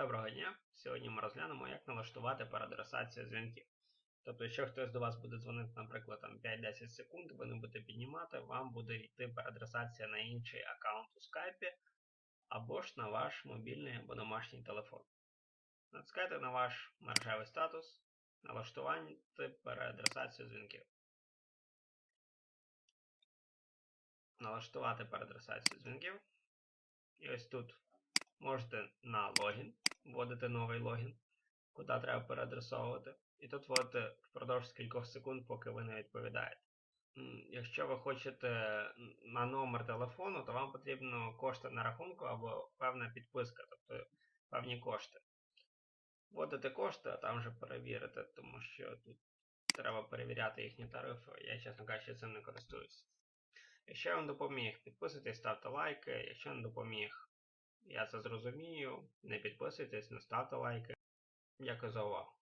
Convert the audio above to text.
Доброго дня! Сьогодні ми розглянемо, як налаштувати переадресацію дзвінків. Тобто, якщо хтось до вас буде дзвонити, наприклад, 5-10 секунд, ви не будете піднімати, вам буде йти переадресація на інший аккаунт у скайпі або ж на ваш мобільний або домашній телефон. Натискайте на ваш мережевий статус, налаштувати переадресацію дзвінків. Налаштувати переадресацію дзвінків. І ось тут можете на логін вводити новий логін, куди треба переадресовувати. І тут вводите впродовж кількох секунд, поки ви не відповідаєте. Якщо ви хочете на номер телефону, то вам потрібно кошти на рахунку або певна підписка, тобто певні кошти. Вводите кошти, а там вже перевірите, тому що тут треба перевіряти їхні тарифи. Я, чесно кажучи, цим не користуюся. Якщо я вам допоміг, підписуйтесь, ставте лайки. Якщо не допоміг, я це зрозумію. Не підписуйтесь, не ставте лайки. Дякую за увагу.